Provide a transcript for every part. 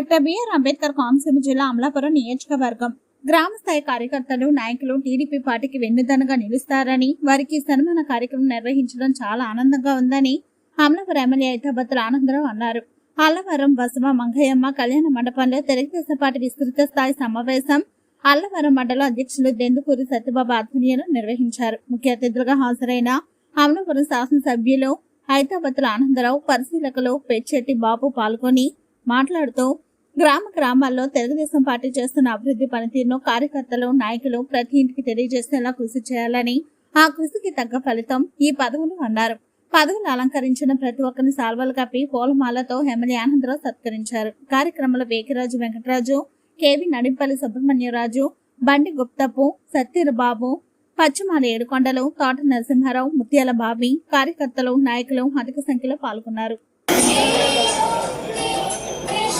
Doctor BR Ambedkar Konaseema జిల్లా అమలాపురం నియోజకవర్గం. గ్రామ స్థాయి కార్యకర్తలు నాయకులు టీడీపీ పార్టీకి వెన్నుదనగా నిలుస్తారని వారికి సన్మాన కార్యక్రమం నిర్వహించడం చాలా ఆనందంగా ఉందని అమలాపురం ఎమ్మెల్యే ఐతాబత్తుల ఆనందరావు అన్నారు. అల్లవరం బసవ మంగయ్యమ్మ కళ్యాణ మండపంలో తెలుగుదేశం పార్టీ విస్తృత స్థాయి సమావేశం అల్లవరం మండల అధ్యక్షులు దెందుకూరి సత్యబాబు ఆధ్వర్యంలో నిర్వహించారు. ముఖ్య అతిథులుగా హాజరైన అమలాపురం శాసనసభ్యులు ఐతాబత్తుల ఆనందరావు పరిశీలకులు పెచ్చెట్టి బాబు పాల్గొని మాట్లాడుతూ గ్రామ గ్రామాల్లో తెలుగుదేశం పార్టీ చేస్తున్న అభివృద్ధి పనితీరును కార్యకర్తలు నాయకులు ప్రతి ఇంటికి తెలియజేసేలా కృషి చేయాలని ఆ కృషికి తగ్గ ఫలితం ఈ పదవులు అన్నారు. పదవులు అలంకరించిన ప్రతి ఒక్కరిని సాల్వలు కప్పి పూలమాలతో ఎమ్మెల్యే ఆనందరావు సత్కరించారు. కార్యక్రమంలో వేకిరాజు వెంకటరాజు కేవి నడింపల్లి సుబ్రహ్మణ్యరాజు బండి గుప్తపు సత్యర బాబు పశ్చిమాల ఏడుకొండలు తోట నరసింహారావు ముత్యాల బాబి కార్యకర్తలు నాయకులు అధిక సంఖ్యలో పాల్గొన్నారు.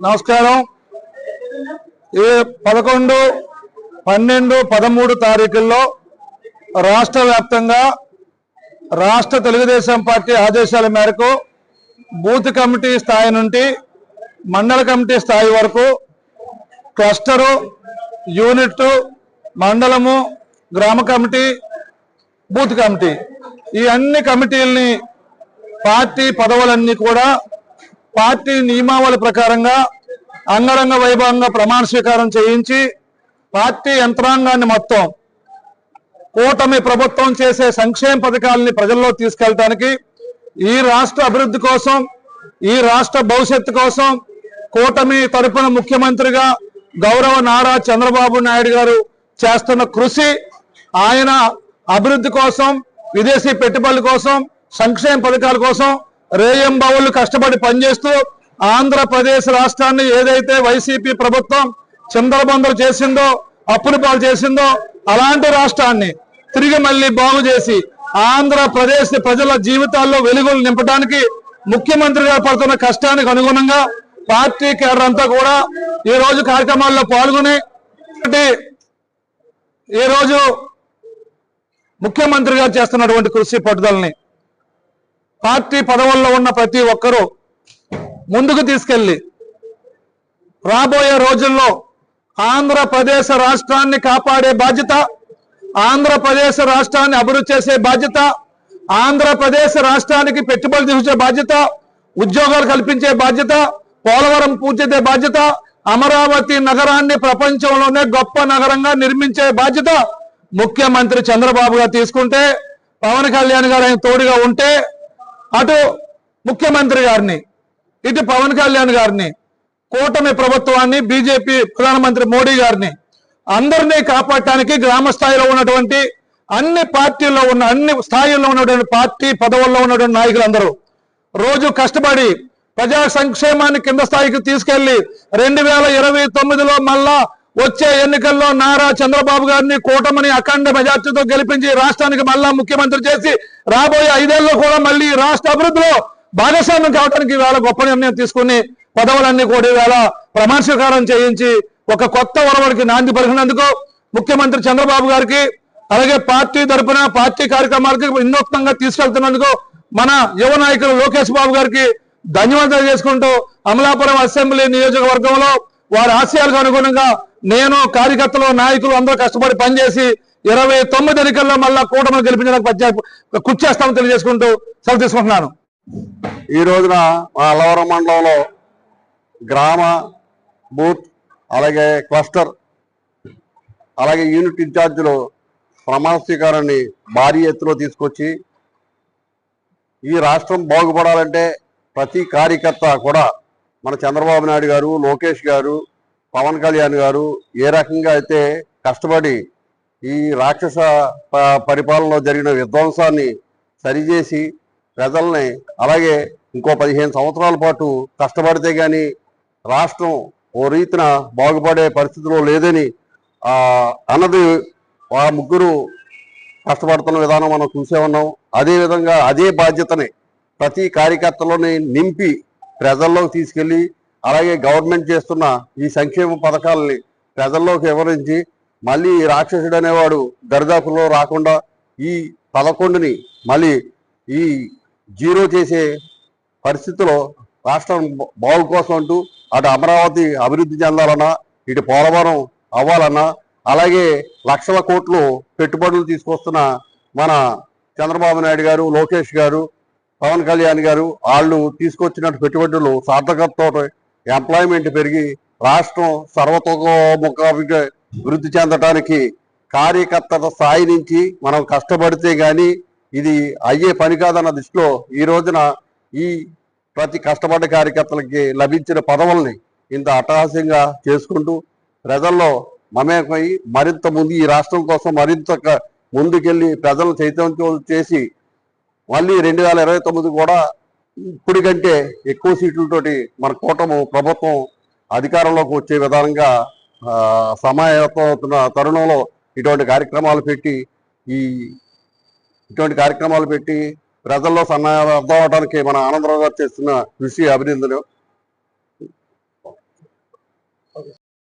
నమస్కారం. ఈ పదకొండు పన్నెండు పదమూడు తారీఖుల్లో రాష్ట్ర వ్యాప్తంగా రాష్ట్ర తెలుగుదేశం పార్టీ ఆదేశాల మేరకు బూత్ కమిటీ స్థాయి నుండి మండల కమిటీ స్థాయి వరకు క్లస్టరు యూనిట్ మండలము గ్రామ కమిటీ బూత్ కమిటీ ఈ అన్ని కమిటీల్ని పార్టీ పదవులన్నీ కూడా పార్టీ నియమావళి ప్రకారంగా అంగరంగ వైభవంగా ప్రమాణ స్వీకారం చేయించి పార్టీ యంత్రాంగాన్ని మొత్తం కూటమి ప్రభుత్వం చేసే సంక్షేమ పథకాలని ప్రజల్లో తీసుకెళ్ళటానికి ఈ రాష్ట్ర అభివృద్ధి కోసం ఈ రాష్ట్ర భవిష్యత్తు కోసం కూటమి తరపున ముఖ్యమంత్రిగా గౌరవ నారా చంద్రబాబు నాయుడు గారు చేస్తున్న కృషి ఆయన అభివృద్ధి కోసం విదేశీ పెట్టుబడుల కోసం సంక్షేమ పథకాల కోసం రేయంబావులు కష్టపడి పనిచేస్తూ ఆంధ్రప్రదేశ్ రాష్ట్రాన్ని ఏదైతే వైసీపీ ప్రభుత్వం చిందరబందరు చేసిందో అప్పులు పాలు చేసిందో అలాంటి రాష్ట్రాన్ని తిరిగి మళ్ళీ బాగు చేసి ఆంధ్రప్రదేశ్ ప్రజల జీవితాల్లో వెలుగులు నింపడానికి ముఖ్యమంత్రి గారు పడుతున్న కష్టానికి అనుగుణంగా పార్టీ కేడర్ అంతా కూడా ఈ రోజు కార్యక్రమాల్లో పాల్గొని ఈరోజు ఈ రోజు ముఖ్యమంత్రి గారు చేస్తున్నటువంటి కృషి పట్టుదలని పార్టీ పదవుల్లో ఉన్న ప్రతి ఒక్కరూ ముందుకు తీసుకెళ్ళి రాబోయే రోజుల్లో ఆంధ్రప్రదేశ్ రాష్ట్రాన్ని కాపాడే బాధ్యత ఆంధ్రప్రదేశ్ రాష్ట్రాన్ని అభివృద్ధి చేసే బాధ్యత ఆంధ్రప్రదేశ్ రాష్ట్రానికి పెట్టుబడులు తీసుకొచ్చే బాధ్యత ఉద్యోగాలు కల్పించే బాధ్యత పోలవరం పూర్తిదే బాధ్యత అమరావతి నగరాన్ని ప్రపంచంలోనే గొప్ప నగరంగా నిర్మించే బాధ్యత ముఖ్యమంత్రి చంద్రబాబు గారు తీసుకుంటే పవన్ కళ్యాణ్ గారు ఆయన తోడుగా ఉంటే అటు ముఖ్యమంత్రి గారిని ఇటు పవన్ కళ్యాణ్ గారిని కూటమి ప్రభుత్వాన్ని బీజేపీ ప్రధానమంత్రి మోడీ గారిని అందరినీ కాపాడటానికి గ్రామ స్థాయిలో ఉన్నటువంటి అన్ని పార్టీల్లో ఉన్న అన్ని స్థాయిల్లో ఉన్నటువంటి పార్టీ పదవుల్లో ఉన్నటువంటి నాయకులందరూ రోజు కష్టపడి ప్రజా సంక్షేమాన్ని కింద స్థాయికి తీసుకెళ్ళి రెండు వేల ఇరవై తొమ్మిదిలో మళ్ళా వచ్చే ఎన్నికల్లో నారా చంద్రబాబు గారిని కూటమిని అఖండ మెజార్టీతో గెలిపించి రాష్ట్రానికి మళ్ళా ముఖ్యమంత్రి చేసి రాబోయే ఐదేళ్ళలో కూడా మళ్ళీ రాష్ట్ర అభివృద్ధిలో భాగస్వామ్యం కావడానికి వేళ గొప్ప నిర్ణయం తీసుకుని పదవులన్నీ కూడా వేళ ప్రమాణ స్వీకారం చేయించి ఒక కొత్త ఒరవడికి నాంది పలికినందుకు ముఖ్యమంత్రి చంద్రబాబు గారికి అలాగే పార్టీ తరపున పార్టీ కార్యక్రమాలకి వినూత్నంగా తీసుకెళ్తున్నందుకు మన యువ నాయకులు లోకేష్ బాబు గారికి ధన్యవాదాలు చేసుకుంటూ అమలాపురం అసెంబ్లీ నియోజకవర్గంలో వారి ఆశయాలకు అనుగుణంగా నేను కార్యకర్తలు నాయకులు అందరూ కష్టపడి పనిచేసి ఇరవై తొమ్మిది ఎన్నికల్లో మళ్ళా కూటమిని గెలిపించడానికి పచ్చ- కృషి తెలియజేసుకుంటూ సెలవు తీసుకుంటున్నాను. ఈ రోజున మా అల్లవరం మండలంలో గ్రామ బూత్ అలాగే క్లస్టర్ అలాగే యూనిట్ ఇన్ఛార్జీలు ప్రమాణ స్వీకారాన్ని భారీ ఎత్తులో తీసుకొచ్చి ఈ రాష్ట్రం బాగుపడాలంటే ప్రతి కార్యకర్త కూడా మన చంద్రబాబు నాయుడు గారు లోకేష్ గారు పవన్ కళ్యాణ్ గారు ఏ రకంగా అయితే కష్టపడి ఈ రాక్షస పరిపాలనలో జరిగిన విధ్వంసాన్ని సరిచేసి ప్రజల్ని అలాగే ఇంకో పదిహేను సంవత్సరాల పాటు కష్టపడితే కానీ రాష్ట్రం ఓ రీతిన బాగుపడే పరిస్థితిలో లేదని అన్నది ఆ ముగ్గురు కష్టపడుతున్న విధానం మనం చూసే ఉన్నాం. అదే విధంగా అదే బాధ్యతని ప్రతి కార్యకర్తలోని నింపి ప్రజల్లోకి తీసుకెళ్ళి అలాగే గవర్నమెంట్ చేస్తున్న ఈ సంక్షేమ పథకాలని ప్రజల్లోకి వివరించి మళ్ళీ ఈ రాక్షసుడు అనేవాడు దరిదాపుల్లో రాకుండా ఈ పదకొండుని మళ్ళీ ఈ జీరో చేసే పరిస్థితిలో రాష్ట్రం బాగు కోసం అంటూ అటు అమరావతి అభివృద్ధి చెందాలన్నా ఇటు పోలవరం అవ్వాలన్నా అలాగే లక్షల కోట్లు పెట్టుబడులు తీసుకొస్తున్న మన చంద్రబాబు నాయుడు గారు లోకేష్ గారు పవన్ కళ్యాణ్ గారు వాళ్ళు తీసుకొచ్చినట్టు పెట్టుబడులు సార్థకతతో ఎంప్లాయ్మెంట్ పెరిగి రాష్ట్రం సర్వతోముఖాభిగా వృద్ధి చెందటానికి కార్యకర్తల స్థాయి నుంచి మనం కష్టపడితే కానీ ఇది అయ్యే పని కాదన్న దృష్టిలో ఈ రోజున ఈ ప్రతి కష్టపడ్డ కార్యకర్తలకి లభించిన పదవుల్ని ఇంత అట్టహాస్యంగా చేసుకుంటూ ప్రజల్లో మమేకమై మరింత ముందు ఈ రాష్ట్రం కోసం మరింత ముందుకెళ్ళి ప్రజలను చైతన్యం చేసి మళ్ళీ రెండు వేల ఇరవై తొమ్మిది కూడా ఇప్పటికంటే ఎక్కువ సీట్లతోటి మన కూటమి ప్రభుత్వం అధికారంలోకి వచ్చే విధానంగా సమాయత్వం అవుతున్న తరుణంలో ఇటువంటి కార్యక్రమాలు పెట్టి ఈ ఇటువంటి కార్యక్రమాలు పెట్టి ప్రజల్లో సన్నాహం అర్థం అవడానికి మన ఆనందరావు గారు చేస్తున్న కృషి అభినందనలు.